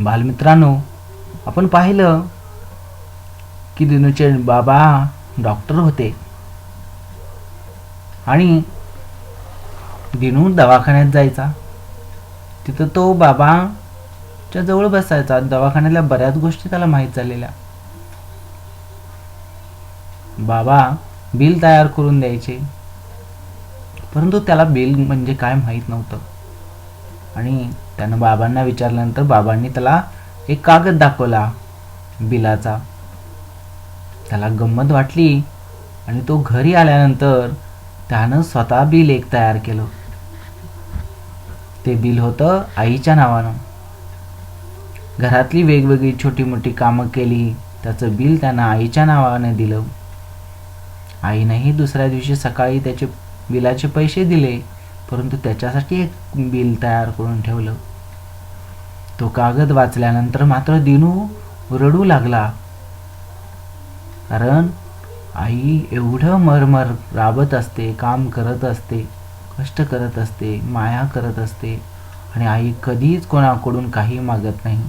बालमित्रांनो आपण पाहिलं की दिनूचे बाबा डॉक्टर होते. आणि दिनू दवाखान्यात जायचा. तिथं तो बाबाच्या जवळ बसायचा. दवाखान्यातल्या बऱ्याच गोष्टी त्याला माहीत झालेल्या. बाबा बिल तयार करून द्यायचे. परंतु त्याला बिल म्हणजे काय माहीत नव्हतं. आणि त्यानं बाबांना विचारल्यानंतर बाबांनी त्याला एक कागद दाखवला बिलाचा. त्याला गंमत वाटली आणि तो घरी आल्यानंतर त्यानं स्वतः बिल एक तयार केलं. ते बिल होतं आईच्या नावानं. घरातली वेगवेगळी छोटी मोठी कामं केली त्याचं बिल त्यानं आईच्या नावाने दिलं. आईनेही दुसऱ्या दिवशी सकाळी त्याचे बिलाचे पैसे दिले. परंतु त्याच्यासाठी एक बिल तयार करून ठेवलं. तो कागद वाचल्यानंतर मात्र दिनू रडू लागला. कारण आई एवढं मरमर राबत असते काम करत असते कष्ट करत असते माया करत असते आणि आई कधीच कोणाकडून काही मागत नाही.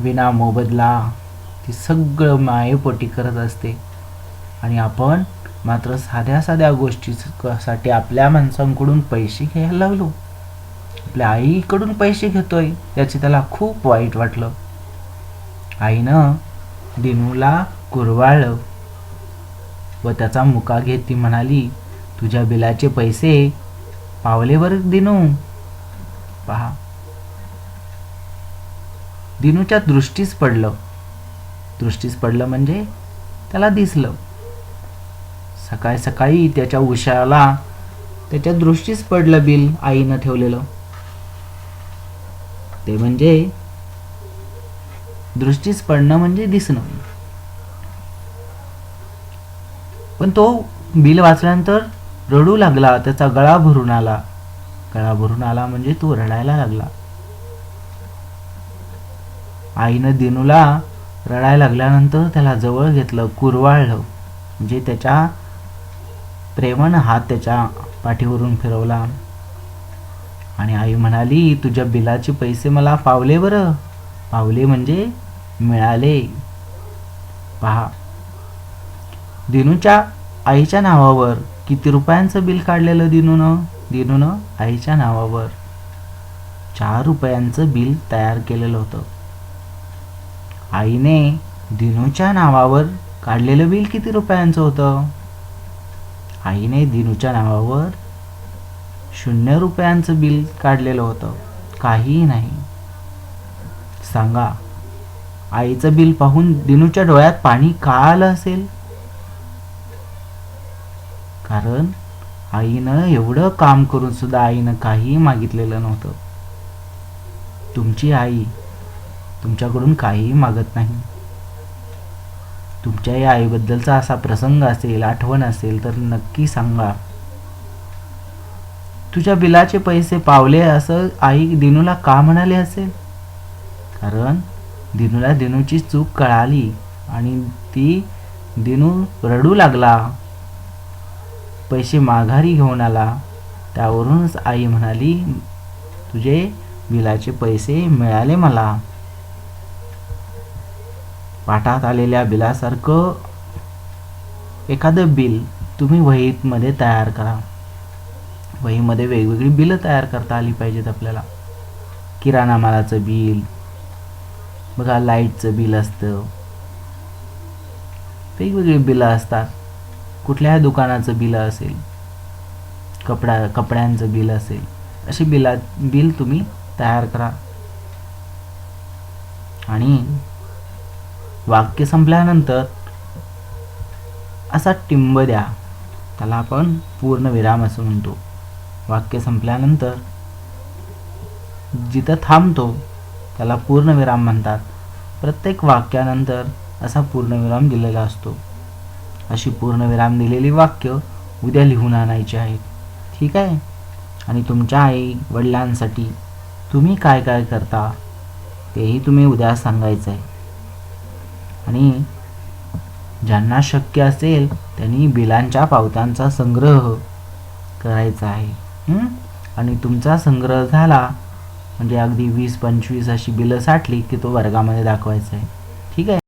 विना मोबदला ती सगळं मायेपोटी करत असते आणि आपण मात्र साध्या साध्या गोष्टीसाठी आपल्या माणसांकडून पैसे घ्यायला लागलो. आपल्या आईकडून पैसे घेतोय याचे त्याला खूप वाईट वाटलं. आईनं दिनूला कुरवाळलं व त्याचा मुका घेत ती म्हणाली तुझ्या बिलाचे पैसे पावलेवर दिनू. पहा. दिनूच्या दृष्टीस पडलं. दृष्टीस पडलं म्हणजे त्याला दिसलं. सकाळी सकाळी त्याच्या उशाला त्याच्या दृष्टीस पडलं बिल आईनं ठेवलेलं. ते म्हणजे दृष्टीस पडणं म्हणजे दिसणं. पण तो बिल वाचल्यानंतर रडू लागला त्याचा गळा भरून आला. गळा भरून आला म्हणजे तो रडायला लागला. आईनं दिनूला रडायला लागल्यानंतर त्याला जवळ घेतलं कुरवाळलं म्हणजे त्याच्या प्रेमानं हात त्याच्या पाठीवरून फिरवला. आणि आई म्हणाली तुझ्या बिलाचे पैसे मला पावले बरं. पावले म्हणजे मिळाले. पहा. दिनूच्या आईच्या नावावर किती रुपयांचं बिल काढलेलं दिनूनं? दिनूनं आईच्या नावावर चार रुपयांचं बिल तयार केलेलं होतं. आईने दिनूच्या नावावर काढलेलं बिल किती रुपयांचं होतं? आईने दिनूच्या नावावर शून्य रुपयांचं बिल काढलेलं होतं. काहीही नाही. सांगा आईचं बिल पाहून दिनूच्या डोळ्यात पाणी का आलं असेल? कारण आईनं एवढं काम करून सुद्धा आईनं काही मागितलेलं नव्हतं. तुमची आई तुमच्याकडून काहीही मागत नाही. तुमच्या या आईबद्दलचा असा प्रसंग असेल आठवण असेल तर नक्की सांगा. तुझ्या बिलाचे पैसे पावले असं आई दिनूला का म्हणाले असेल? कारण दिनूला दिनूची चूक कळाली आणि ती दिनू रडू लागला. पैसे माघारी घेऊन आला. त्यावरूनच आई म्हणाली तुझे बिलाचे पैसे मिळाले मला. पाठात आलेल्या बिलासारखं एखादं बिल तुम्ही वहीमध्ये तयार करा. वहीमध्ये वेगवेगळी बिलं तयार करता आली पाहिजेत आपल्याला. किराणा मालाचं बिल बघा लाईटचं बिल असतं. वेगवेगळी बिलं असतात. कुठल्याही दुकानाचं बिल असेल कपडा कपड्यांचं बिल असेल अशी बिला बिल तुम्ही तयार करा. आणि वाक्य संपल्यानंतर असा टिंब द्या. त्याला आपण पूर्ण विराम असं म्हणतो. वाक्य संपल्यानंतर जिथं थांबतो त्याला पूर्णविराम म्हणतात. प्रत्येक वाक्यानंतर असा पूर्णविराम दिलेला असतो. अशी पूर्णविराम दिलेली वाक्य उद्या लिहून आणायची आहेत. ठीक आहे? आणि तुमच्या आई वडिलांसाठी तुम्ही काय काय करता तेही तुम्ही उद्या सांगायचं आहे आणि ज्यांना शक्य असेल त्यांनी बिलांच्या पावत्यांचा संग्रह करायचा आहे. आणि तुमचा संग्रह झाला म्हणजे अगदी वीस पंचवीस अशी बिलं साठली की तो वर्गामध्ये दाखवायचा आहे. ठीक आहे?